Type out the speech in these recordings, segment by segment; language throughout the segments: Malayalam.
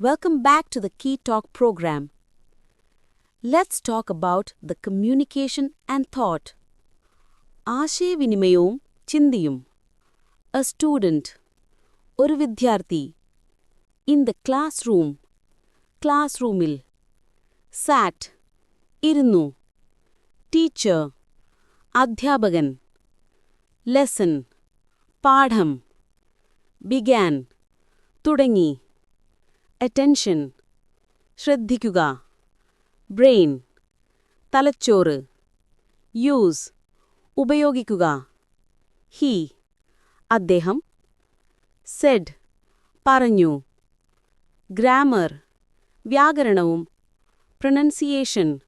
Welcome back to the Key Talk program. Let's talk about the communication and thought. ആശയവിനിമയവും ചിന്തയും എ സ്റ്റുഡൻറ് ഒരു വിദ്യാർത്ഥി in the class room class റൂമിൽ സാറ്റ് ഇരുന്നു ടീച്ചർ അധ്യാപകൻ ലെസൺ പാഠം ബിഗാൻ തുടങ്ങി അറ്റൻഷൻ ശ്രദ്ധിക്കുക. ബ്രെയിൻ തലച്ചോറ്. യൂസ് ഉപയോഗിക്കുക. ഹി അദ്ദേഹം. സെഡ് പറഞ്ഞു. ഗ്രാമർ വ്യാകരണവും. പ്രൊനൗൺസിയേഷൻ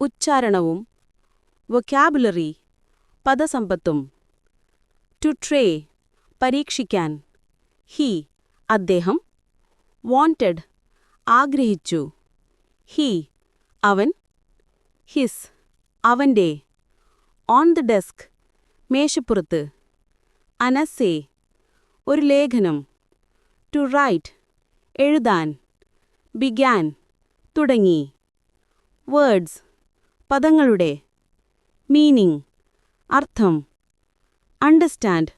ഉച്ചാരണവും. വൊക്കാബുലറി പദസമ്പത്തും. ടു ട്രേ പരീക്ഷിക്കാൻ. ഹി അദ്ദേഹം. വാണ്ടഡ് ആഗ്രഹിച്ചു. ഹി അവൻ ഹിസ് അവന്റെ. ഓൺ ദ ഡെസ്ക് മേശപ്പുറത്ത്. അനസേ ഒരു ലേഖനം. ടു റൈറ്റ് എഴുതാൻ. ബിഗാൻ തുടങ്ങി. വേർഡ്സ് പദങ്ങളുടെ. മീനിങ് അർത്ഥം. അണ്ടർസ്റ്റാൻഡ്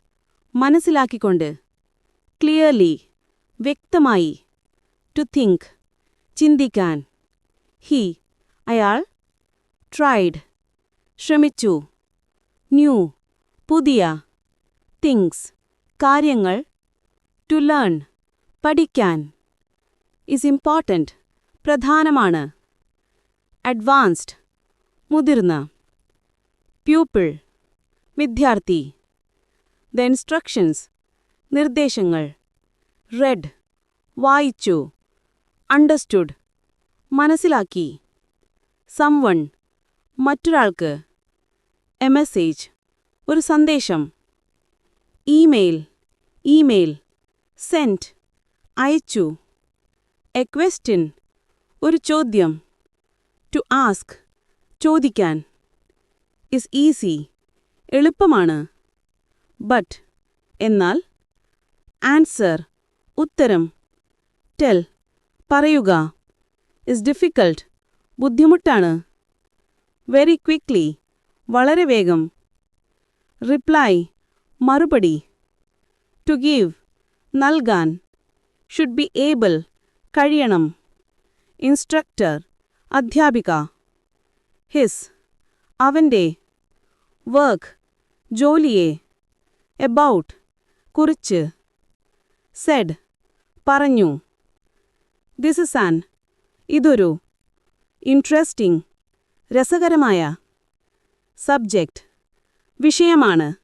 മനസ്സിലാക്കിക്കൊണ്ട്. ക്ലിയർലി വ്യക്തമായി. ടു തിങ്ക് ചിന്തിക്കാൻ. ഹി അയാൾ ട്രൈഡ് ശ്രമിച്ചു. ന്യൂ പുതിയ. തിങ്സ് കാര്യങ്ങൾ ടു ലേൺ പഠിക്കാൻ. ഇസ് ഇമ്പോർട്ടന്റ് പ്രധാനമാണ്. അഡ്വാൻസ്ഡ് മുതിർന്ന. പ്യൂപ്പിൾ വിദ്യാർത്ഥി. ദ ഇൻസ്ട്രക്ഷൻസ് നിർദ്ദേശങ്ങൾ. റെഡ് വായിച്ചു. അണ്ടർസ്റ്റുഡ് മനസ്സിലാക്കി. സംവൺ മറ്റൊരാൾക്ക്. എ മെസ്സേജ് ഒരു സന്ദേശം. ഇമെയിൽ ഇമെയിൽ സെന്റ് അയച്ചു. എ ക്വസ്റ്റ്യൻ ഒരു ചോദ്യം. ടു ആസ്ക് ചോദിക്കാൻ. ഇസ് ഈസി എളുപ്പമാണ്. ബട്ട് എന്നാൽ. ആൻസർ ഉത്തരം. ടെൽ പറയുക. ഇസ് ഡിഫിക്കൾട്ട് ബുദ്ധിമുട്ടാണ്. വെരി ക്വിക്ലി വളരെ വേഗം. റിപ്ലൈ മറുപടി. ടു ഗീവ് നൽകാൻ. ഷുഡ് ബി ഏബിൾ കഴിയണം. ഇൻസ്ട്രക്ടർ അധ്യാപിക. ഹിസ് അവന്റെ. വർക്ക് ജോലിയെ. എബൌട്ട് കുറിച്ച്. സെഡ് പറഞ്ഞു. ദിസ് ഇസ് ആൻ ഇതൊരു ഇൻട്രസ്റ്റിംഗ് രസകരമായ സബ്ജക്റ്റ് വിഷയമാണ്.